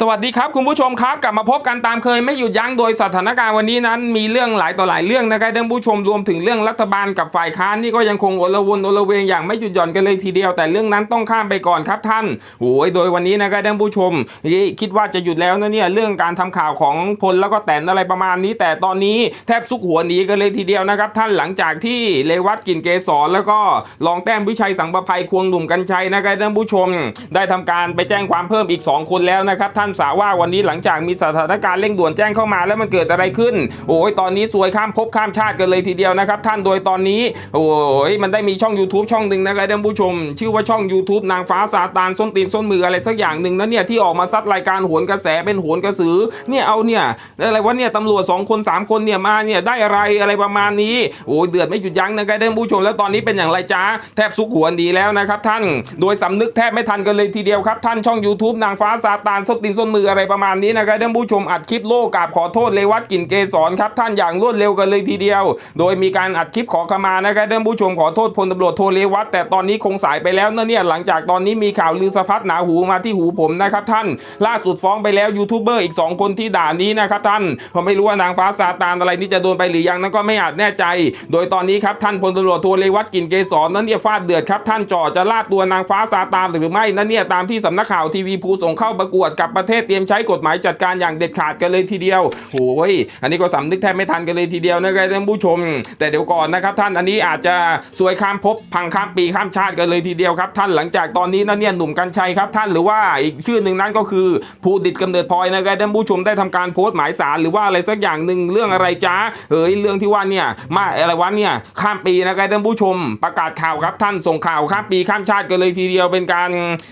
สวัสดีครับคุณผู้ชมครับกลับมาพบกันตามเคยไม่หยุดยั้งโดยสถานการณ์วันนี้นั้น มีเรื่องหลายต่อหลายเรื่องนะครับท่านผู้ชมรวมถึงเรื่องรัฐบาลกับฝ่ายค้านนี่ก็ยังคงโอลวนโอลเวงอย่างไม่หยุดหย่อนกันเลยทีเดียวแต่เรื่องนั้นต้องข้ามไปก่อนครับท่านโอ้ยโดยวันนี้นะครับท่านผู้ชมคิดว่าจะหยุดแล้วนะเนี่ยเรื่องการทำข่าวของพลแล้วก็แตนอะไรประมาณนี้ แต่ตอนนี้แทบซุกหัวหนีกันเลยทีเดียวนะครับท่านหลังจากที่เลวัตกินเกสรแล้วก็รองแต้มวิชัยสังประภัยควงหนุ่มกัญชัยนะครับท่านผู้ชม ได้ทำการไปแจ้งความเพิ่มอีก 2 คนแล้วนะครับท่านสาว่าวันนี้หลังจากมีสถานการณ์เร่งด่วนแจ้งเข้ามาแล้วมันเกิดอะไรขึ้น โอ้ยตอนนี้สวยข้ามภพข้ามชาติกันเลยทีเดียวนะครับ ท่านโดยตอนนี้ โอ้ยมันได้มีช่อง YouTube ช่องหนึ่งนะครับท่านผู้ชม ชื่อว่าช่อง YouTube นางฟ้าซาตานส้นตีนส้นมืออะไรสักอย่างหนึ่งนะเนี่ยที่ออกมาซัดรายการโหนกระแสเป็นโหนกระสือเนี่ยเอาเนี่ยอะไรวะเนี่ยตำรวจสองคนสามคนเนี่ยมาเนี่ยได้อะไรอะไรประมาณนี้โอ้ยเดือดไม่หยุดยั้งนะครับท่านผู้ชม แล้วตอนนี้เป็นอย่างไรจ้าแทบซุกหัวดีแล้วนะครับท่านโดยสำนึกแทบไม่ทันกันเลยทีเดียวครับท่านช่อง YouTube นางฟ้าซาตานส้นตีนส้นมืออะไรประมาณนี้นะครับท่านผู้ชมอัดคลิปโลกราบขอโทษเลวัตกลิ่นเกสรครับท่านอย่างรวดเร็วกันเลยทีเดียว โดยมีการอัดคลิปขอขมานะครับท่านผู้ชมขอโทษพลตำรวจโทเลวัตแต่ตอนนี้คงสายไปแล้วนะเนี่ยหลังจากตอนนี้มีข่าวลือสะพัดหนาหูมาที่หูผมนะครับท่านล่าสุดฟ้องไปแล้วยูทูบเบอร์อีกสองคนที่ด่านี้นะครับท่านผมไม่รู้ว่านางฟ้าซาตานอะไรนี่จะโดนไปหรือยังนั้นก็ไม่อาจแน่ใจ โดยตอนนี้ครับท่านพลตำรวจโทเลวัตกลิ่นเกสรนั้นเนี่ยฟาดเดือดครับท่านจ่อจะลาดตัวนางฟ้าซาตานหรือไม่นั่นเนี่ยตามที่สำนักข่าวทีวีภูส่งเข้าประกวดกับประเทศเตรียมใช้กฎหมายจัดการอย่างเด็ดขาดกันเลยทีเดียวโอ้ยอันนี้ก็สำนึกแทบไม่ทันกันเลยทีเดียวนะครับท่านผู้ชม แต่เดี๋ยวก่อนนะครับ ท่านอันนี้อาจจะสวยข้ามภพพังข้ามปีข้ามชาติกันเลยทีเดียวครับ ท่านหลังจากตอนนี้นั่นเนี่ยหนุ่มกัญชัยครับท่านหรือว่าอีกชื่อหนึ่งนั้นก็คือภูดิตกำเนิดพลอยนะครับท่านผู้ชมได้ทำการโพสต์หมายสารหรือว่าอะไรสักอย่างหนึ่งเรื่องอะไรจ้าเฮ้ยเรื่องที่ว่าเนี่ยมาอะไรวะเนี่ยข้ามปีนะครับท่านผู้ชม ประกาศข่าวครับท่านส่งข่าวข้ามปีข้ามชาติกันเลยทีเดียวเป็นการ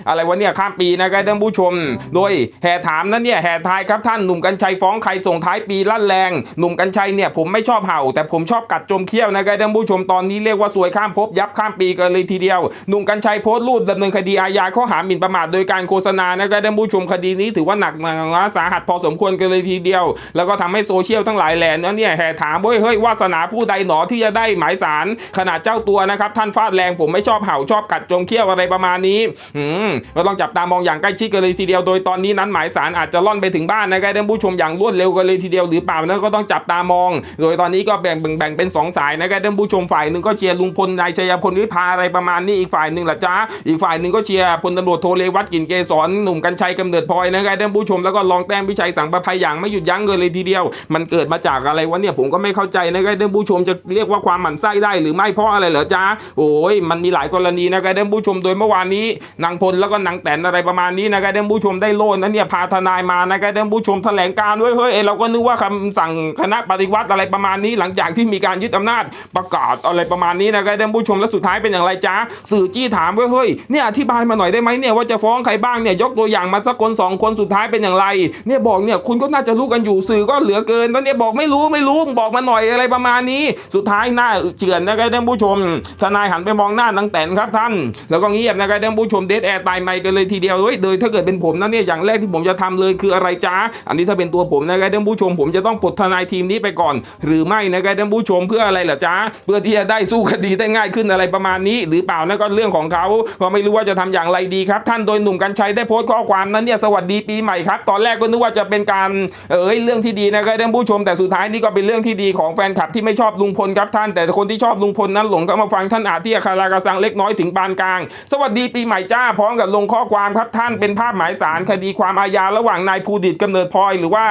อะไรวะเนี่ยข้ามปีนะครับท่านผู้ชม โดยแห่ถามนั้นเนี่ยแห่ทายครับท่านหนุ่มกัญชัยฟ้องใครส่งท้ายปีลั่นแรงหนุ่มกัญชัยเนี่ยผมไม่ชอบเห่า แต่ผมชอบกัดจมเขี้ยวนะครับท่านผู้ชมตอนนี้เรียกว่าสวยข้ามภพยับข้ามปีกันเลยทีเดียวหนุ่มกัญชัยโพสต์รูปดำเนินคดีอาญาข้อหาหมิ่นประมาทโดยการโฆษณานะครับท่านผู้ชมคดีนี้ถือว่าหนักหนาสาหัสพอสมควรกันเลยทีเดียว แล้วก็ทำให้โซเชียลทั้งหลายแหล่นั้นเนี่ยแห่ถามเฮ้ยเฮ้ยวาสนาผู้ใดหนอที่จะได้หมายสารขนาดเจ้าตัวนะครับท่านฟาดแรงผมไม่ชอบเห่าชอบกัดจมเขี้ยวอะไรประมาณนี้อืมก็ต้องจับตามองอย่างใกล้ชิดกันเลยทีเดียวโดยตอนนี้นั้นหมายสารอาจจะล่อนไปถึงบ้านนะครับท่านผู้ชมอย่างรวดเร็วกันเลยทีเดียวหรือเปล่านั้นก็ต้องจับตามอง โดยตอนนี้ก็แบ่งแบ่งแบ่งเป็นสองสายนะครับท่านผู้ชมฝ่ายหนึ่งก็เชียร์ลุงพลนายชัยพลวิภาอะไรประมาณนี้อีกฝ่ายหนึ่งล่ะจ้าอีกฝ่ายหนึ่งก็เชียร์พลตำรวจโทเลวัตกินเกษรหนุ่มกัญชัยกำเนิดพลอยนะครับท่านผู้ชมแล้วก็รองแต้มวิชัยสังประภัยอย่างไม่หยุดยั้งเลยทีเดียว มันเกิดมาจากอะไรวะเนี่ยผมก็ไม่เข้าใจนะครับท่านผู้ชมจะเรียกว่าความหมั่นไส้ได้หรือไม่เพราะอะไรเหรอจ้าโอ้ยมันมีหลายกรณีนะครับท่านผู้ชมโดยเมื่อวานนี้นางพลแล้วก็นางแตนอะไรประมาณนี้นะครับท่านผู้ชมได้โล่นั้นเนี่ยพาทนายมานะครับท่านผู้ชมแถลงการด้วยเฮ้ยเอ้ยเราก็นึกว่าคำสั่งคณะปฏิวัติอะไรประมาณนี้ หลังจากที่มีการยึดอำนาจประกาศอะไรประมาณนี้นะครับท่านผู้ชมแล้วสุดท้ายเป็นอย่างไรจ้าสื่อจี้ถามว่าเฮ้ยเนี่ยอธิบายมาหน่อยได้ไหมเนี่ยว่าจะฟ้องใครบ้างเนี่ยยกตัวอย่างมาสักคนสองคนสุดท้ายเป็นอย่างไรเนี่ยบอกเนี่ยคุณก็น่าจะรู้กันอยู่สื่อก็เหลือเกินแล้วเนี่ยบอกไม่รู้ไม่รู้บอกมาหน่อยอะไรประมาณนี้ สุดท้ายหน้าเจือนนะครับท่านผู้ชม ทนายหันไปมองหน้านางแตนครับท่าน แล้วก็เงียบนะครับท่านผู้ชมเดทแอร์ตายไม่กันเลยทีเดียวเฮ้ยโดยถ้าเกิดเป็นผมนะเนี่ยอย่างแรกที่ผมจะทำเลยคืออะไรจ้าอันนี้ถ้าเป็นตัวผมนะครับท่านผู้ชม ผมจะต้องปลดทนายทีมนี้ไปก่อน หรือไม่นะครับท่านผู้ชมเพื่ออะไรล่ะจ้าเพื่อที่จะได้สู้คดีได้ง่ายขึ้นอะไรประมาณนี้ หรือเปล่านั่นก็เรื่องของเขาก็ไม่รู้ว่าจะทำอย่างไรดีครับ ท่านโดยหนุ่มกัญชัยได้โพสต์ข้อความนั้นเนี่ยสวัสดีปีใหม่ครับตอนแรกก็นึกว่าจะเป็นการเอ้ยเรื่องที่ดีนะครับท่านผู้ชม แต่สุดท้ายนี่ก็เป็นเรื่องที่ดีของแฟนคลับที่ไม่ชอบลุงพลครับท่าน แต่คนที่ชอบลุงพลนั้นหลงก็มาฟังท่านอาที่อาคารากระสังเล็กน้อยถึงปานกลาง สวัสดีปีใหม่จ้าพร้อมกับลงข้อความครับท่านเป็นภาพหมายสารคดีความอาญาระหว่างนายภูดิตกำเนิดพลอยหรือว่า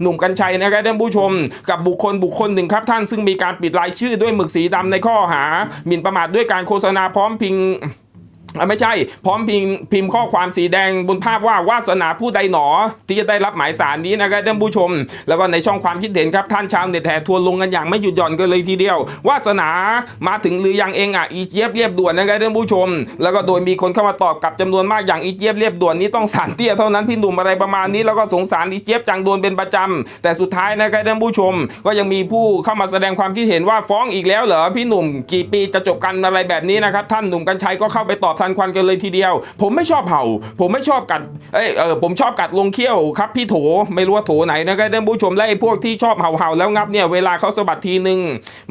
หนุ่มกัญชัยนะครับท่านผู้ชม กับบุคคลบุคคลหนึ่งครับท่านซึ่งมีการปิดรายชื่อด้วยหมึกสีดำในข้อหา หมิ่นประมาทด้วยการโฆษณาพร้อมพิง ไม่ใช่พร้อมพิมพ์พิมพ์ข้อความสีแดงบนภาพว่าวาสนาผู้ใดหนอ ที่จะได้รับหมายสารนี้นะครับท่านผู้ชม แล้วก็ในช่องความคิดเห็นครับท่านชาวเน็ตแห่ทัวร์ลงกันอย่างไม่หยุดหย่อนกันเลยทีเดียว วาสนามาถึงหรือยังเองอะอีเจี๊ยบเรียบด่วนนะครับท่านผู้ชม แล้วก็โดยมีคนเข้ามาตอบกลับจำนวนมากอย่างอีเจี๊ยบเรียบด่วนนี้ต้องสารเตี้ยเท่านั้นพี่หนุ่มอะไรประมาณนี้แล้วก็สงสารอีเจี๊ยบจังโดนเป็นประจำแต่สุดท้ายนะครับท่านผู้ชม ก็ยังมีผู้เข้ามาแสดงความคิดเห็นว่าฟ้องอีกแล้วเหรอพี่หนุ่มกี่ปีจะจบกันอะไรแบบนี้นะครับท่านหนุ่มกัญชัยก็เข้าไปตอบทันควันกันเลยทีเดียว ผมไม่ชอบเห่า ผมไม่ชอบกัดเอ้ยเออผมชอบกัดลงเขี้ยวครับพี่โถไม่รู้ว่าโถไหนนะครับท่านผู้ชมและไอ้พวกที่ชอบเห่าเห่าๆแล้วงับเนี่ยเวลาเขาสะบัดทีหนึ่ง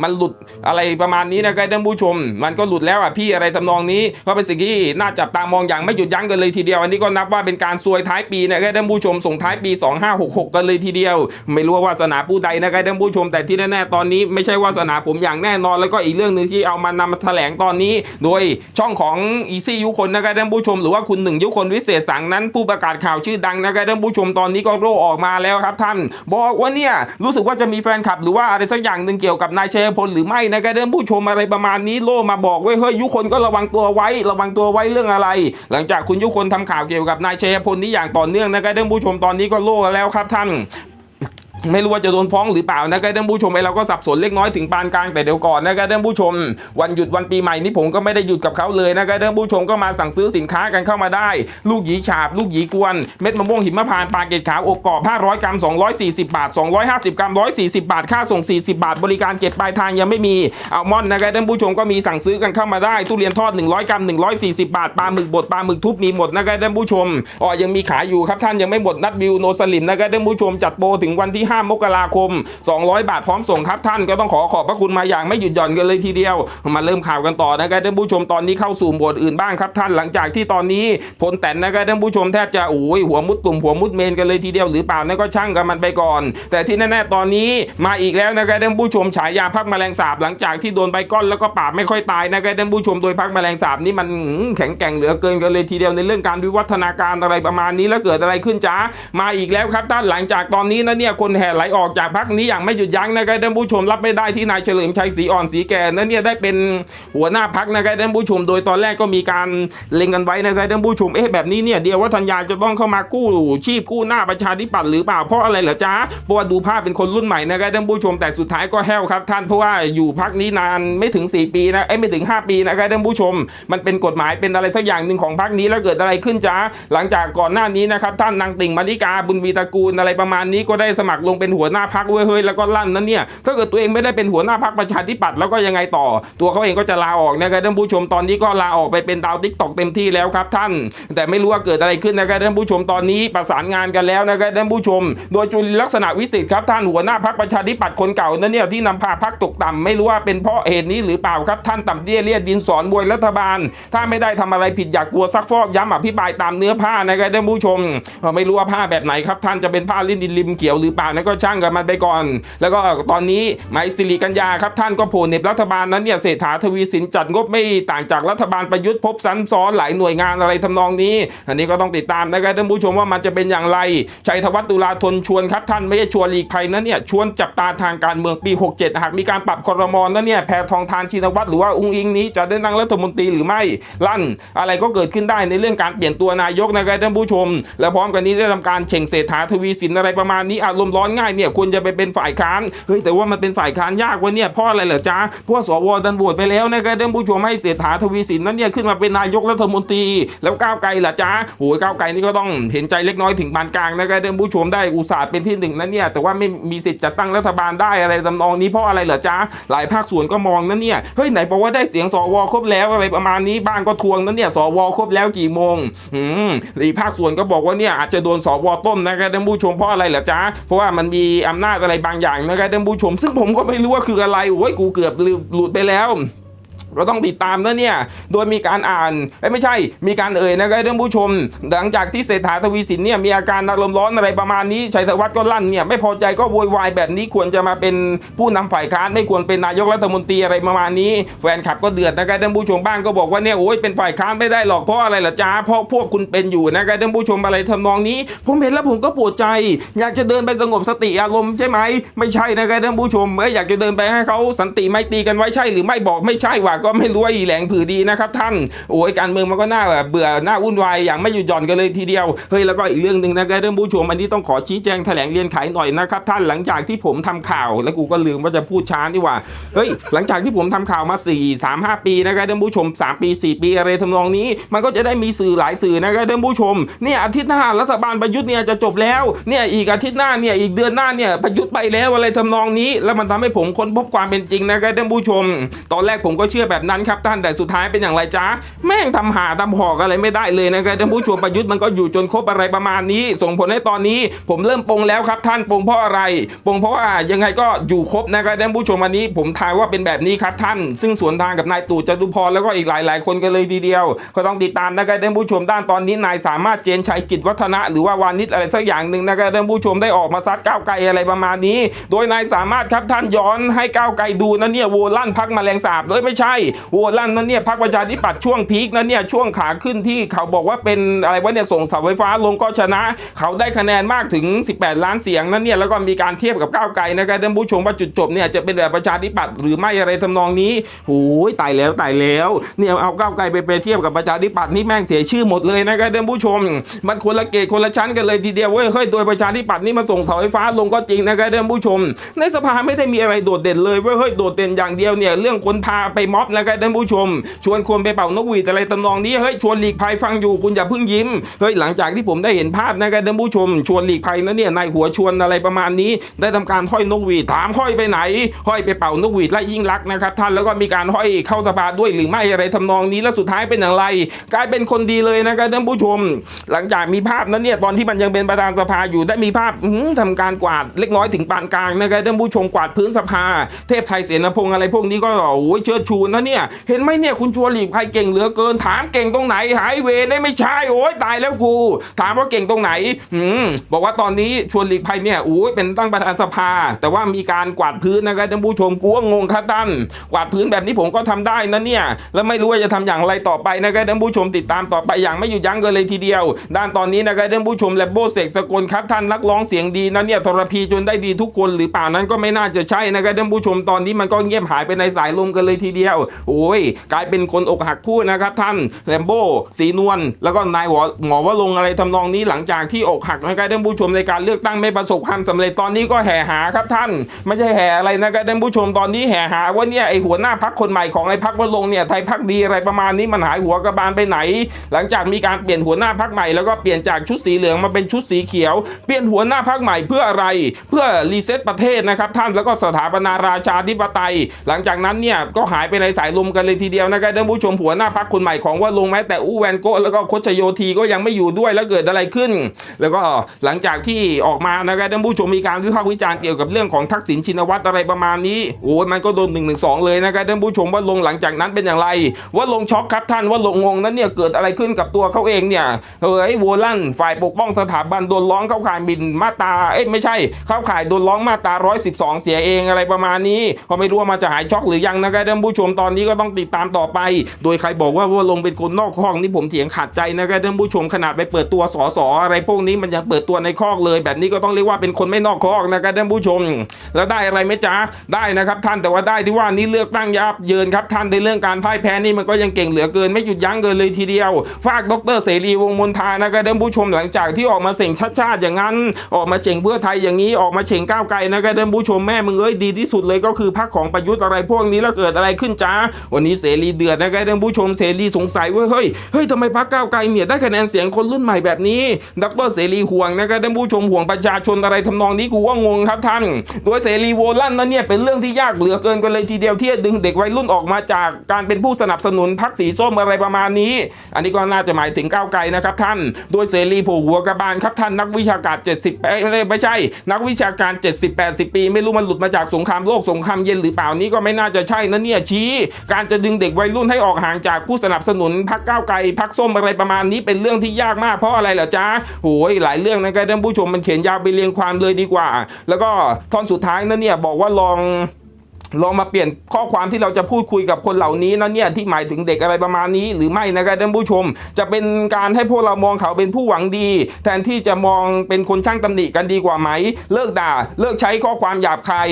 มันหลุดอะไรประมาณนี้นะครับท่านผู้ชม มันก็หลุดแล้วอะพี่อะไรทำนองนี้ก็เป็นสิ่งที่น่าจับตามองอย่างไม่หยุดยั้งกันเลยทีเดียว อันนี้ก็นับว่าเป็นการซวยท้ายปีนะครับท่านผู้ชมส่งท้ายปี 2566 กันเลยทีเดียว ไม่รู้ว่าวาสนาผู้ใดนะครับท่านผู้ชม แต่ที่แน่ๆตอนนี้ไม่ใช่วาสนาผมอย่างแน่นอนแล้วก็อีกเรื่องหนึ่งที่เอามานำมาแถลงตอนนี้ โดยช่องของอีซี่ยุคนนะครับท่านผู้ชมหรือว่าคุณหนึ่งยุคนวิเศษสังนั้น ผู้ประกาศข่าวชื่อดังนะครับท่านผู้ชมตอนนี้ก็โร่ออกมาแล้วครับท่าน บอกว่าเนี่ยรู้สึกว่าจะมีแฟนคลับ หรือว่าอะไรสักอย่างหนึ่งเกี่ยวกับนายชัยพลหรือไม่นะครับท่านผู้ชมอะไรประมาณนี้โล่มาบอกไว้เฮ้ยยุคนก็ระวังตัวไว้ ระวังตัวไว้เรื่องอะไร หลังจากคุณยุคนทำข่าวเกี่ยวกับนายชัยพลนี้อย่างต่อเนื่องนะครับท่านผู้ชมตอนนี้ก็โล่แล้วครับท่าน ไม่รู้ว่าจะโดนฟ้องหรือเปล่านะครับท่านผู้ชมไอ้เราก็สับสนเล็กน้อยถึงปานกลางแต่เดี๋ยวก่อนนะครับท่านผู้ชม วันหยุดวันปีใหม่นี้ผมก็ไม่ได้หยุดกับเขาเลยนะครับท่านผู้ชมก็มาสั่งซื้อสินค้ากันเข้ามาได้ ลูกหยีฉาบ ลูกหยีกวน เม็ดมะม่วงหิมพานต์ปลาเกตขาวอบกรอบ 500 กรัม 240 บาท 250 กรัม 140 บาท ค่าส่ง 40 บาท บริการเก็บปลายทางยังไม่มีอัลมอนด์นะครับท่านผู้ชมก็มีสั่งซื้อกันเข้ามาได้ทุเรียนทอด 100 กรัม 140 บาทปลาหมึกบดปลาหมึกทุบมีหมดนะครับท่านผู้ชมอ๋อยังมีขายอยู่ครับท่านยังไม่หมดนัดวิวโนสลิมนะครับท่านผู้ชมจัดโปรถึงวันที่5 5 มกราคม 200 บาทพร้อมส่งครับท่านก็ต้องขอขอบพระคุณมาอย่างไม่หยุดหย่อนกันเลยทีเดียว มาเริ่มข่าวกันต่อนะครับท่านผู้ชมตอนนี้เข้าสู่โหมดอื่นบ้างครับท่านหลังจากที่ตอนนี้พลแต่นนะครับท่านผู้ชมแทบจะโอ้ยหัวมุดตุ่มหัวมุดเมนกันเลยทีเดียวหรือเปล่านั่นก็ช่างกันมันไปก่อน แต่ที่แน่ๆตอนนี้มาอีกแล้วนะครับท่านผู้ชมฉายาพักแมลงสาบหลังจากที่โดนใบก้อนแล้วก็ปราบไม่ค่อยตายนะครับท่านผู้ชมโดยพักแมลงสาบนี่มันแข็งแกร่งเหลือเกินกันเลยทีเดียวในเรื่องการวิวัฒนาการอะไรประมาณนี้แล้วเกิดอะไรขึ้นจ้ามาอีกแล้วครับท่านหลังจากตอนนี้นะเนี่ยคนแห่ไหลออกจากพักนี้อย่างไม่หยุดยั้งนะครับท่านผู้ชมรับไม่ได้ที่นายเฉลิมชัยศรีอ่อนศรีแก่นั้นเนี่ยได้เป็นหัวหน้าพักนะครับท่านผู้ชม โดยตอนแรกก็มีการเล็งกันไว้นะครับท่านผู้ชมเอ๊ะแบบนี้เนี่ยเดียววัฒนยาจะต้องเข้ามากู้ชีพกู้หน้าประชาธิปัตย์หรือเปล่าเพราะอะไรเหรอจ๊ะเพราะว่าดูภาพเป็นคนรุ่นใหม่นะครับท่านผู้ชมแต่สุดท้ายก็แห้วครับ ท่านเพราะว่าอยู่พักนี้นานไม่ถึง 4 ปีนะเอ้ไม่ถึง 5 ปีนะครับท่านผู้ชม มันเป็นกฎหมายเป็นอะไรสักอย่างหนึ่งของพักนี้แล้วเกิดอะไรขึ้นจ๊ะหลังจากก่อนหน้านี้นะครับท่านนางติ่งมาริกาบุญวีตระกูลอะไรประมาณนี้ก็ได้สมัครลงเป็นหัวหน้าพักเว้ยเฮ้ยแล้วก็ลั่นนั้นเนี่ยถ้าเกิดตัวเองไม่ได้เป็นหัวหน้าพักประชาธิปัตย์แล้วก็ยังไงต่อ ตัวเขาเองก็จะลาออกนะครับท่านผู้ชมตอนนี้ก็ลาออกไปเป็นดาวติ๊กตอกเต็มที่แล้วครับท่าน แต่ไม่รู้ว่าเกิดอะไรขึ้นนะครับท่านผู้ชมตอนนี้ประสานงานกันแล้วนะครับท่านผู้ชม โดยจุลลักษณะวิสิทธิ์ครับท่านหัวหน้าพักประชาธิปัตย์คนเก่านั่นเนี่ยที่นำพาพักตกต่ำไม่รู้ว่าเป็นเพราะเหตุนี้หรือเปล่าครับท่านต่ำเตี้ยเลียดดินสอนบวยรัฐบาล ถ้าไม่ได้ทำอะไรผิดอยากกลัวซักฟอกย้ำอภิปรายตามเนื้อผ้านะครับท่านผู้ชม ไม่รู้ว่าผ้าแบบไหนครับท่านจะเป็นผ้าลิ้นดินริมเขียวหรือเปล่านั่นก็ช่างกันมันไปก่อน แล้วก็ตอนนี้ไมสิริกัญญาครับท่านก็โผล่เหน็บรัฐบาลนั้นเนี่ยเศรษฐาทวีสินจัดงบไม่ต่างจากรัฐบาลประยุทธ์พบซ้ำซ้อนหลายหน่วยงานอะไรทำนองนี้ อันนี้ก็ต้องติดตามนะครับท่านผู้ชมว่ามันจะเป็นอย่างไรชัยธวัฒน์ตุลาธนชวนครับท่านไม่ใช่ชวนหลีกภัยนั้นเนี่ยชวนจับตาทางการเมืองปี 67 หากมีการปรับครมอนนั้นเนี่ยแพทองทานชินวัตรหรือว่าอุ้งอิงนี้จะได้นั่งรัฐมนตรีหรือไม่ลั่น อะไรก็เกิดขึ้นได้ในเรื่องการเปลี่ยนตัวนายกนะครับท่านผู้ชม และพร้อมกันนี้ได้ทำการเฉ่งเศรษฐาทวีสินอะไรประมาณนี้อารมณ์ร้อนง่ายเนี่ยควรจะไปเป็นฝ่ายค้านเฮ้ยแต่ว่ามันเป็นฝ่ายค้านยากวะเนี่ยเพราะอะไรเหรอจ๊ะเพราะว่าสวดันโหวตไปแล้วนะครับท่านผู้ชมให้เศรษฐาทวีสินนั้นเนี่ยขึ้นมาเป็นนายกรัฐมนตรี แล้วก้าวไกลล่ะจ๊ะโอ้ยก้าวไกลนี่ก็ต้องเห็นใจเล็กน้อยถึงปานกลางนะครับท่านผู้ชมได้อุตส่าห์เป็นที่หนึ่งนั้นเนี่ยแต่ว่าไม่มีสิทธิ์จัดตั้งรัฐบาลได้อะไรทำนองนี้เพราะอะไรเหรอจ๊ะหลายภาคส่วนก็มองนั้นเนี่ยเฮ้ยไหนบอกว่าได้เสียงสวครบแล้วอะไรประมาณนี้บ้างก็ทวงนั้นเนี่ยสวครบแล้วกี่โมงอืมอีกภาคส่วนก็บอกว่าเนี่ยอาจจะโดนสวต้มนะครับท่านผู้ชมเพราะอะไรเหรอจ๊ะเพราะว่ามันมีอำนาจอะไรบางอย่างนะครับท่านผู้ชม ซึ่งผมก็ไม่รู้ว่าคืออะไรโอ้ยกูเกือบหลุดไปแล้ว ก็ต้องติดตามนะเนี่ย โดยมีการอ่านไม่ใช่ มีการเอ่ยนะครับท่านผู้ชม หลังจากที่เศรษฐาทวีสินเนี่ยมีอาการอารมณ์ร้อนอะไรประมาณนี้ ชัยธวัฒน์ก็ลั่นเนี่ยไม่พอใจก็โวยวายแบบนี้ควรจะมาเป็นผู้นำฝ่ายค้านไม่ควรเป็นนายกรัฐมนตรีอะไรประมาณนี้ แฟนคลับก็เดือดนะครับท่านผู้ชมบ้างก็บอกว่าเนี่ยโอ้ยเป็นฝ่ายค้านไม่ได้หรอกเพราะอะไรล่ะจ้าเพราะพวกคุณเป็นอยู่นะครับท่านผู้ชมอะไรทำนองนี้ ผมเห็นแล้วผมก็ปวดใจ อยากจะเดินไปสงบสติอารมณ์ใช่ไหมไม่ใช่นะครับท่านผู้ชมเอ้ยอยากจะเดินไปให้เขาสันติไม่ตีกันไว้ใช่หรือไม่บอกไม่ใช่ว่าก็ไม่รู้ว่าอีแหลงผือดีนะครับท่านโอ้ยการเมืองมันก็น่าแบบเบื่อหน้าวุ่นวายอย่างไม่หยุดหย่อนกันเลยทีเดียวเฮ้ยแล้วก็อีกเรื่องหนึ่งนะครับท่านผู้ชมอันนี้ต้องขอชี้แจงแถลงเรียนไขหน่อยนะครับท่านหลังจากที่ผมทำข่าว แล้วกูก็ลืมว่าจะพูดช้านี่ว่าเฮ้ยหลังจากที่ผมทำข่าวมา 4 3 5 ปีนะครับท่านผู้ชม 3 ปี 4 ปีอะไรทำนองนี้ มันก็จะได้มีสื่อหลายสื่อนะครับท่านผู้ชมเนี่ยอาทิตย์หน้ารัฐบาลประยุทธ์เนี่ยจะจบแล้วเนี่ยอีกอาทิตย์หน้าเนี่ยอีกเดือนหน้าเนี่ยประยุทธ์ไปแล้วอะไรทำนองนี้ แล้วมันทำให้ผมค้นพบความเป็นจริงนะครับท่านผู้ชม ตอนแรกผมก็เชื่อแบบนั้นครับท่านแต่สุดท้ายเป็นอย่างไรจ้าแม่งทำหาทำหอกอะไรไม่ได้เลยนะครับท่านผู้ชมประยุทธ์มันก็อยู่จนครบอะไรประมาณนี้ ส่งผลให้ตอนนี้ผมเริ่มปงแล้วครับท่านปงเพราะอะไรปงเพราะว่ายังไงก็อยู่ครบนะครับท่านผู้ชมวันนี้ ผมทายว่าเป็นแบบนี้ครับท่าน ซึ่งสวนทางกับนายตู่จตุพรแล้วก็อีกหลาย ๆ คนกันเลยทีเดียว ก็ต้องติดตามนะครับท่านผู้ชมด้านตอนนี้นายสามารถเจนชัยกิจวัฒนะ หรือว่าวานิชอะไรสักอย่างหนึ่งนะครับท่านผู้ชมได้ออกมาซัดก้าวไกลอะไรประมาณนี้ โดยนายสามารถครับท่านย้อนให้ก้าวไกลดูนะเนี่ยโวลั่นพักแมลงสาบเลยไม่ใช่โวลั่นนั่นเนี่ยพักประชาธิปัตย์ช่วงพีคนะเนี่ยช่วงขาขึ้นที่เขาบอกว่าเป็นอะไรวะเนี่ยส่งเสาไฟฟ้าลงก็ชนะ เขาได้คะแนนมากถึง 18 ล้านเสียงนั่นเนี่ยแล้วก็มีการเทียบกับก้าวไกลนะครับท่านผู้ชมว่าจุดจบเนี่ยจะเป็นแบบประชาธิปัตย์หรือไม่อะไรทำนองนี้โอ้ยตายแล้วตายแล้วเนี่ยเอาก้าวไกลไปไปเทียบกับประชาธิปัตย์นี่แม่งเสียชื่อหมดเลยนะครับท่านผู้ชม มันคนละเกตคนละชั้นกันเลยทีเดียวเว้ยเฮ้ยโดยประชาธิปัตย์นี่มาส่งเสาไฟฟ้าลงก็จริงนะครับท่านผู้ชม ในสภาไม่ได้มีอะไรโดดเด่นเลยเว้ยเฮ้ยโดดเด่นอย่างเดียวเนี่ยเรื่องคนพาไปม็อบนะครับท่านผู้ชม ชวนคนไปเป่านกหวีดอะไรตำนองนี้เฮ้ยชวนหลีกภัยฟังอยู่คุณอย่าเพิ่งยิ้มเฮ้ยหลังจากที่ผมได้เห็นภาพนะครับท่านผู้ชม ชวนหลีกภัยนะเนี่ยนายหัวชวนอะไรประมาณนี้ ได้ทำการห้อยนกหวีดถามห้อยไปไหน ห้อยไปเป่านกหวีดไล่ยิ่งรักนะครับท่านแล้วก็มีการห้อยเข้าสภาด้วยหรือไม่อะไรทำนองนี้แล้วสุดท้ายเป็นอย่างไร กลายเป็นคนดีเลยนะครับท่านผู้ชม หลังจากมีภาพนั้นเนี่ยตอนที่มันยังเป็นประธานสภาอยู่ได้มีภาพอื้อหือทำการกวาดเล็กน้อยถึงปานกลางนะครับท่านผู้ชมกวาดพื้นสภา เทพไทยเสนาพงษ์อะไรพวกนี้ก็โอ้ยเชิดชูนะเนี่ย เห็นไหมเนี่ยคุณชวนหลีกภัยเก่งเหลือเกิน ถามเก่งตรงไหนหายเวรได้ไม่ใช่โอ้ยตายแล้วกูถามว่าเก่งตรงไหนอืมบอกว่าตอนนี้ชวนหลีกภัยเนี่ยโอ้ยเป็นตั้งประธานสภา แต่ว่ามีการกวาดพื้นนะครับท่านผู้ชมกูก็งงครับท่านกวาดพื้นแบบนี้ผมก็ทำได้นะเนี่ย แล้วไม่รู้ว่าจะทำอย่างไรต่อไปนะครับท่านผู้ชมติดตามต่อไปอย่างไม่หยุดยั้งกันเลยทีเดียว ด้านตอนนี้นะครับท่านผู้ชมแลบโบเสกสกลครับท่านนักร้องเสียงดีนะเนี่ยทรพีจนได้ดีทุกคนหรือเปล่านั้นก็ไม่น่าจะใช่นะครับท่านผู้ชมตอนนี้มันก็เงียบหายไปในสายลมกันเลยทีเดียวโอ้ยกลายเป็นคนอกหักคู่นะครับท่านแลมโบสีนวลแล้วก็นายหมอว่าลงอะไรทำนองนี้หลังจากที่อกหักนะครับท่านผู้ชมในการเลือกตั้งไม่ประสบความสำเร็จตอนนี้ก็แห่หาครับท่าน ไม่ใช่แห่อะไรนะครับท่านผู้ชมตอนนี้แห่หาว่าเนี่ยไอหัวหน้าพักคนใหม่ของไอพักว่าลงเนี่ยไทยพักดีอะไรประมาณนี้มันหายหัวกระบาลไปไหน หลังจากมีการเปลี่ยนหัวหน้าพักใหม่แล้วก็เปลี่ยนจากชุดสีเหลืองมาเป็นชุดสีเขียว เปลี่ยนหัวหน้าพักใหม่เพื่ออะไร เพื่อรีเซ็ตประเทศนะครับท่านแล้วก็สถาปนาราชาธิปไตย หลังจากนั้นเนี่ยก็หายไปในสายลมกันเลยทีเดียวนะครับท่านผู้ชมหัวหน้าพักคนใหม่ของว่าลงแม้แต่อู้แวนโกแล้วก็โคชโยทีก็ยังไม่อยู่ด้วยแล้วเกิดอะไรขึ้น แล้วก็หลังจากที่ออกมานะครับท่านผู้ชมมีการวิพากษ์วิจารณ์เกี่ยวกับเรื่องของทักษิณชินวัตรอะไรประมาณนี้โอ้ยมันก็โดนหนึ่งหนึ่งสองเลยนะครับท่านผู้ชมว่าลงหลังจากนั้นเป็นอย่างไร ว่าลงช็อกครับท่านว่าลงงงนั้นเนี่ยเกิดอะไรขึ้นกับตัวเขาเองเนี่ยเฮ้ยโวลันฝ่ายปกป้องสถาบันโดนร้องเข้าข่ายหมิ่นมาตาเอ้ยไม่ใช่เข้าข่ายโดนร้องมาตรา112 เสียเองอะไรประมาณนี้ก็ไม่รู้ว่ามาจะหายช็อกหรือยังนะครับท่านผู้ชมตอนอนนี้ก็ต้องติดตามต่อไป โดยใครบอกว่าว่าลงเป็นคนนอกห้องนี่ผมเถียงขาดใจนะครับท่านผู้ชมขนาดไปเปิดตัวสอสออะไรพวกนี้มันยังเปิดตัวในคอกเลย แบบนี้ก็ต้องเรียกว่าเป็นคนไม่นอกคอกนะครับท่านผู้ชม แล้วได้อะไรไหมจ๊ะได้นะครับท่านแต่ว่าได้ที่ว่านี่เลือกตั้งยับเยินครับท่านในเรื่องการพ่ายแพ้นี่มันก็ยังเก่งเหลือเกินไม่หยุดยั้งเกินเลยทีเดียว ฝากดรเสรีวงมนทานะครับท่านผู้ชมหลังจากที่ออกมาเส่งชัดชาติอย่างนั้น ออกมาเจ๋งเพื่อไทยอย่างนี้ออกมาเฉ่งก้าวไกลนะครับท่านผู้ชมแม่มึงเอ้ยดีที่สุดเลยก็คือพรรคของประยุทธ์อะไรพวกนี้แล้วเกิดอะไรขึ้นจ้าวันนี้เสรีเดือดนะครับท่านผู้ชมเสรีสงสัยว่าเฮ้ยเฮ้ยทำไมพรรคก้าวไกลเนี่ยได้คะแนนเสียงคนรุ่นใหม่แบบนี้ดรเสรีห่วงนะครับท่านผู้ชมห่วงประชาชนอะไรทำนองนี้กูว่างงครับท่านโดยเสรีโวลั่นนั้นเนี่ยเป็นเรื่องที่ยากเหลือเกินกันเลยทีเดียวที่จะดึงเด็กวัยรุ่นออกมาจากการเป็นผู้สนับสนุนพรรคสีส้มอะไรประมาณนี้ อันนี้ก็น่าจะหมายถึงก้าวไกลนะครับท่าน โดยเสรีผล่หัวกระบาลครับท่านนักวิชาการ 70ไม่ไม่ใช่ นักวิชาการ 70 80 ปี ไม่รู้มันหลุดมาจากสงครามโลกสงครามเย็นหรือเปล่านี้ก็ไม่น่าจะใช่นะเนี่ยชี้การจะดึงเด็กวัยรุ่นให้ออกห่างจากผู้สนับสนุนพรรคก้าวไกลพรรคส้มอะไรประมาณนี้เป็นเรื่องที่ยากมากเพราะอะไรเหรอจ๊ะโอ้ยหลายเรื่องนะครับท่านผู้ชมมันเขียนยาวไปเรียงความเลยดีกว่า แล้วก็ท่อนสุดท้ายนั่นเนี่ยบอกว่าลอง ลองมาเปลี่ยนข้อความที่เราจะพูดคุยกับคนเหล่านี้นะเนี่ยที่หมายถึงเด็กอะไรประมาณนี้ หรือไม่นะครับท่านผู้ชม จะเป็นการให้พวกเรามองเขาเป็นผู้หวังดี แทนที่จะมองเป็นคนช่างตำหนิกันดีกว่าไหม เลิกด่า เลิกใช้ข้อความหยาบคาย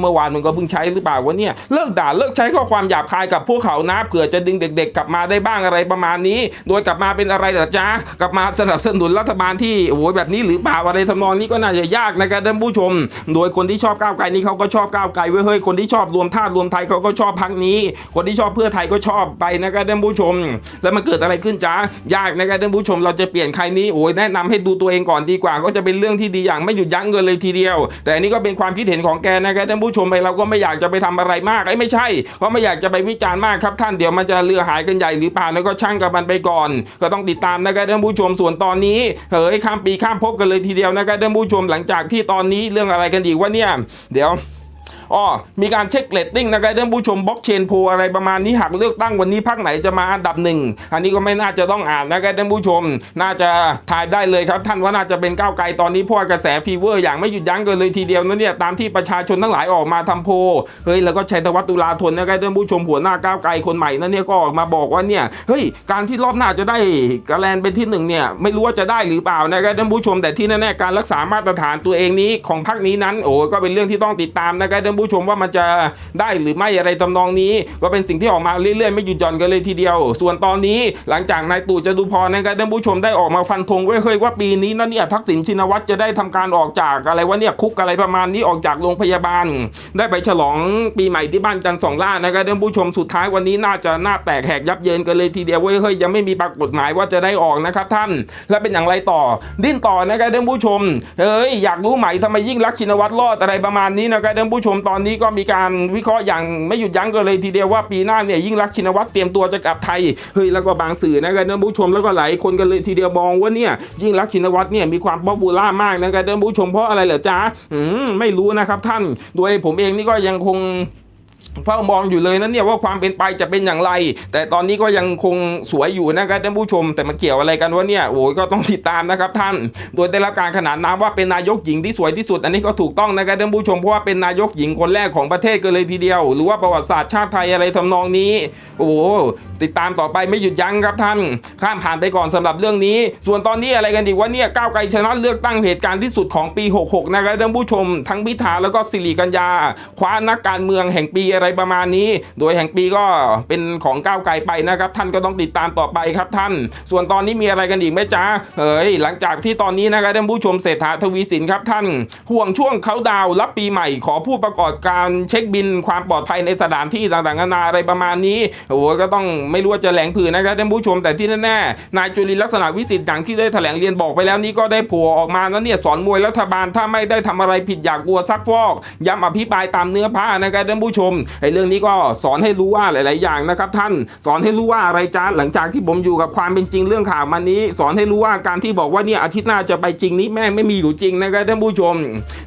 เมื่อวานมึงก็เพิ่งใช้หรือเปล่าวะเนี่ยเลิกด่าเลิกใช้ข้อความหยาบคายกับพวกเขานะเผื่อจะดึงเด็ก ๆ กลับมาได้บ้างอะไรประมาณนี้ โดยกลับมาเป็นอะไรล่ะจ๊ะกลับมาสนับสนุนรัฐบาลที่โอ้ยแบบนี้หรือเปล่าอะไรทำนองนี้ก็น่าจะยากนะครับท่านผู้ชม โดยคนที่ชอบก้าวไกลนี่เขาก็ชอบก้าวไกลเว้ยเฮ้ยคนที่ชอบรวมธาตุรวมไทยเขาก็ชอบพักนี้ คนที่ชอบเพื่อไทยก็ชอบไปนะครับท่านผู้ชม แล้วมันเกิดอะไรขึ้นจ้ายากนะครับท่านผู้ชม เราจะเปลี่ยนใครนี้โอ้ยแนะนำให้ดูตัวเองก่อนดีกว่า ก็จะเป็นเรื่องที่ดีอย่างไม่หยุดยั้งกันเลยทีเดียว แต่อันนี้ก็เป็นความคิดเห็นของแกนะครับท่านผู้ชมไปเราก็ไม่อยากจะไปทำอะไรมากไอ้ไม่ใช่เพราะไม่อยากจะไปวิจารณ์มากครับท่านเดี๋ยวมันจะเรือหายกันใหญ่หรือเปล่าแล้วก็ช่างกับมันไปก่อน ก็ต้องติดตามนะครับท่านผู้ชมส่วนตอนนี้เฮ้ยข้ามปีข้ามภพกันเลยทีเดียวนะครับท่านผู้ชมหลังจากที่ตอนนี้เรื่องอะไรกันอีกว่าเนี่ยเดี๋ยว อ๋อมีการเช็คเรตติ้งนะครับท่านผู้ชมบล็อกเชนโพอะไรประมาณนี้หากเลือกตั้งวันนี้พักไหนจะมาอันดับหนึ่งอันนี้ก็ไม่น่าจะต้องอ่านนะครับท่านผู้ชม น่าจะทายได้เลยครับ ท่านว่าน่าจะเป็นก้าวไกลตอนนี้เพราะว่ากระแสฟีเวอร์อย่างไม่หยุดยั้งกันเลยทีเดียวนะเนี่ยตามที่ประชาชนทั้งหลายออกมาทำโพเฮ้ยแล้วก็ชัยธวัฒน์ตุลาธนนะครับท่านผู้ชมหัวหน้าก้าวไกลคนใหม่นั่นเนี่ยก็ออกมาบอกว่าเนี่ยเฮ้ยการที่รอบหน้าจะได้กระแลนเป็นที่หนึ่งเนี่ยไม่รู้ว่าจะได้หรือเปล่านะครับท่านผู้ชมแต่ที่แน่ๆการรักษามาตรฐานตัวเองนี้ของพรรคนี้นั้นโอ้ก็เป็นเรื่องที่ต้องติดตามนะครับท่านผู้ชมว่ามันจะได้หรือไม่อะไรทำนองนี้ ก็เป็นสิ่งที่ออกมาเรื่อยๆ ไม่หยุดหย่อนกันเลยทีเดียว ส่วนตอนนี้หลังจากนายตู่จตุพรนะครับท่านผู้ชมได้ออกมาฟันธงไว้เฮ้ยว่าปีนี้นั่นเนี่ยทักษิณชินวัตรจะได้ทำการออกจากอะไรวะเนี่ยคุกอะไรประมาณนี้ออกจากโรงพยาบาล ได้ไปฉลองปีใหม่ที่บ้านจันทร์สองล่านะครับท่านผู้ชมสุดท้ายวันนี้น่าจะหน้าแตกแหกยับเยินกันเลยทีเดียวเว้ยเฮ้ยยังไม่มีปรากฏหมายว่าจะได้ออกนะครับท่าน และเป็นอย่างไรต่อ ดิ้นต่อนะครับท่านผู้ชมเฮ้ยอยากรู้ไหมทำไมยิ่งรักชินวัตรรอดอะไรประมาณนี้นะครับท่านผู้ชมตอนนี้ก็มีการวิเคราะห์อย่างไม่หยุดยั้งกันเลยทีเดียวว่าปีหน้าเนี่ยยิ่งรักชินวัตรเตรียมตัวจะกลับไทยเฮ้ยแล้วก็บางสื่อนะครับท่านผู้ชมแล้วก็หลายคนกันเลยทีเดียวมองว่าเนี่ยยิ่งรักชินวัตรเนี่ยมีความป๊อปปูล่ามากนะครับท่านผู้ชมเพราะอะไรเหรอจ๊ะอืมไม่รู้นะครับท่านโดยผมเองนี่ก็ยังคง เฝ้ามองอยู่เลยนะเนี่ยว่าความเป็นไปจะเป็นอย่างไร แต่ตอนนี้ก็ยังคงสวยอยู่นะครับท่านผู้ชม แต่มันเกี่ยวอะไรกันวะเนี่ยโอ้ยก็ต้องติดตามนะครับท่าน โดยได้รับการขนานนามว่าเป็นนายกหญิงที่สวยที่สุด อันนี้ก็ถูกต้องนะครับท่านผู้ชมเพราะว่าเป็นนายกหญิงคนแรกของประเทศกันเลยทีเดียว หรือว่าประวัติศาสตร์ชาติไทยอะไรทำนองนี้ โอ้โติดตามต่อไปไม่หยุดยั้งครับท่าน ข้ามผ่านไปก่อนสำหรับเรื่องนี้ ส่วนตอนนี้อะไรกันดีว่าเนี่ยก้าวไกลชนะเลือกตั้งเหตุการณ์ที่สุดของปี 66 นะครับท่านผู้ชม ทั้งพิธาแล้วก็สิริกัญญาคว้านักการเมืองแห่งปีอะไรประมาณนี้ โดยแห่งปีก็เป็นของก้าวไกลไปนะครับ ท่านก็ต้องติดตามต่อไปครับท่าน ส่วนตอนนี้มีอะไรกันอีกไหมจ๊ะเฮ้ยหลังจากที่ตอนนี้นะครับท่านผู้ชมเศรษฐาทวีสินครับท่าน ห่วงช่วงเขาดาวรับปีใหม่ขอผู้ประกอบการเช็คบินความปลอดภัยในสถานที่ต่างๆนานาอะไรประมาณนี้โอ้โหก็ต้องไม่รู้ว่าจะแหลงผืนนะครับท่านผู้ชมแต่ที่แน่ๆนายจุลินลักษณะวิสิทธิ์อย่างที่ได้แถลงเรียนบอกไปแล้วนี่ก็ได้ผัวออกมาแล้วเนี่ยสอนมวยรัฐบาลถ้าไม่ได้ทำอะไรผิดอยากกลัวซักฟอกย้ำอภิปรายตามเนื้อผ้านะครับท่านผู้ชมไอ้เรื่องนี้ก็สอนให้รู้ว่าหลาย ๆ อย่างนะครับท่านสอนให้รู้ว่าอะไรจ้าหลังจากที่ผมอยู่กับความเป็นจริงเรื่องข่าวมันนี้ สอนให้รู้ว่าการที่บอกว่าเนี่ยอาทิตย์หน้าจะไปจริงนี้แม่ไม่มีอยู่จริงนะครับท่านผู้ชม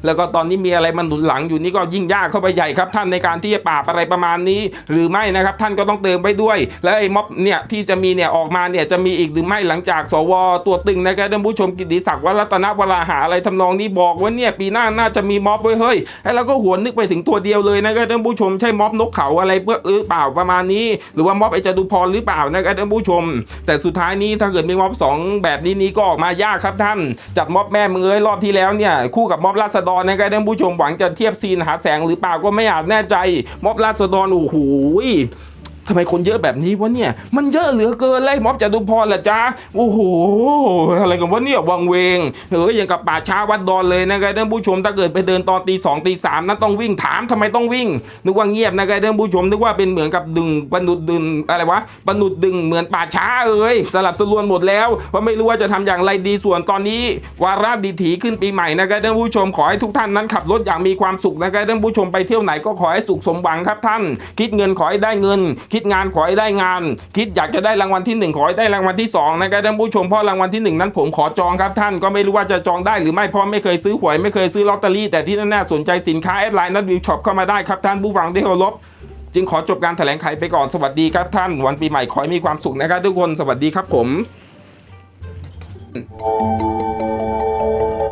แล้วก็ตอนนี้มีอะไรมันหนุนหลังอยู่นี่ก็ยิ่งยากเข้าไปใหญ่ครับท่านในการที่จะปราบอะไรประมาณนี้ หรือไม่นะครับท่านก็ต้องเติมไปด้วย แล้วไอ้ม็อบเนี่ยที่จะมีเนี่ยออกมาเนี่ยจะมีอีกหรือไม่หลังจากสวตัวตึงนะครับท่านผู้ชมกิติศักดิ์วัฒนวราหาอะไรทำนองนี้บอกว่าเนี่ยปีหน้าน่าจะมีม็อบไว้เฮ้ยไอ้เราก็หวนนึกไปถึงตัวเดียวเลยนะครับท่านผู้ชมใช่ม็อบนกเขาอะไรเพื่อหรือเปล่าประมาณนี้ หรือว่าม็อบไอจตุพรหรือเปล่านะครับท่านผู้ชม แต่สุดท้ายนี้ถ้าเกิดมีม็อบสองแบบนี้นี้ก็ออกมายากครับท่าน จัดม็อบแม่มือเอ้ยรอบที่แล้วเนี่ยคู่กับม็อบราษฎรนะครับท่านผู้ชมหวังจะเทียบซีนหาแสงหรือเปล่าก็ไม่อาจแน่ใจม็อบราษฎรโอ้โห ทำไมคนเยอะแบบนี้วะเนี่ย มันเยอะเหลือเกินเลยม็อบจตุพรล่ะจ้าโอ้โหอะไรกันวะเนี่ยวังเวงเฮ้ยอย่างกับป่าช้าวัดดอนเลยนะครับท่านผู้ชมถ้าเกิดไปเดินตอนตีสองตีสามนั้นต้องวิ่งถามทำไมต้องวิ่ง นึกว่าเงียบนะครับท่านผู้ชมนึกว่าเป็นเหมือนกับดึงบรรนุดดึงอะไรวะบรรนุดดึงเหมือนป่าช้าเอ้ยสลับสลวนหมดแล้วว่าไม่รู้ว่าจะทำอย่างไรดีส่วนตอนนี้วาระดีถีขึ้นปีใหม่นะครับท่านผู้ชมขอให้ทุกท่านนั้นขับรถอย่างมีความสุขนะครับท่านผู้ชมไปเที่ยวไหนก็ขอให้สุขสมหวังครับท่าน คิดเงินขอให้ได้เงินคิดงานขอให้ได้งาน คิดอยากจะได้รางวัลที่หนึ่งขอให้ได้รางวัลที่สองนะครับท่านผู้ชมเพราะรางวัลที่หนึ่งนั้นผมขอจองครับท่านก็ไม่รู้ว่าจะจองได้หรือไม่เพราะไม่เคยซื้อหวยไม่เคยซื้อลอตเตอรี่แต่ที่แน่ๆสนใจสินค้าแอดไลน์นัดวิวช็อปเข้ามาได้ครับท่านผู้ฟังที่เคารพจึงขอจบการแถลงไขไปก่อนสวัสดีครับท่านวันปีใหม่ขอให้มีความสุขนะครับทุกคนสวัสดีครับผม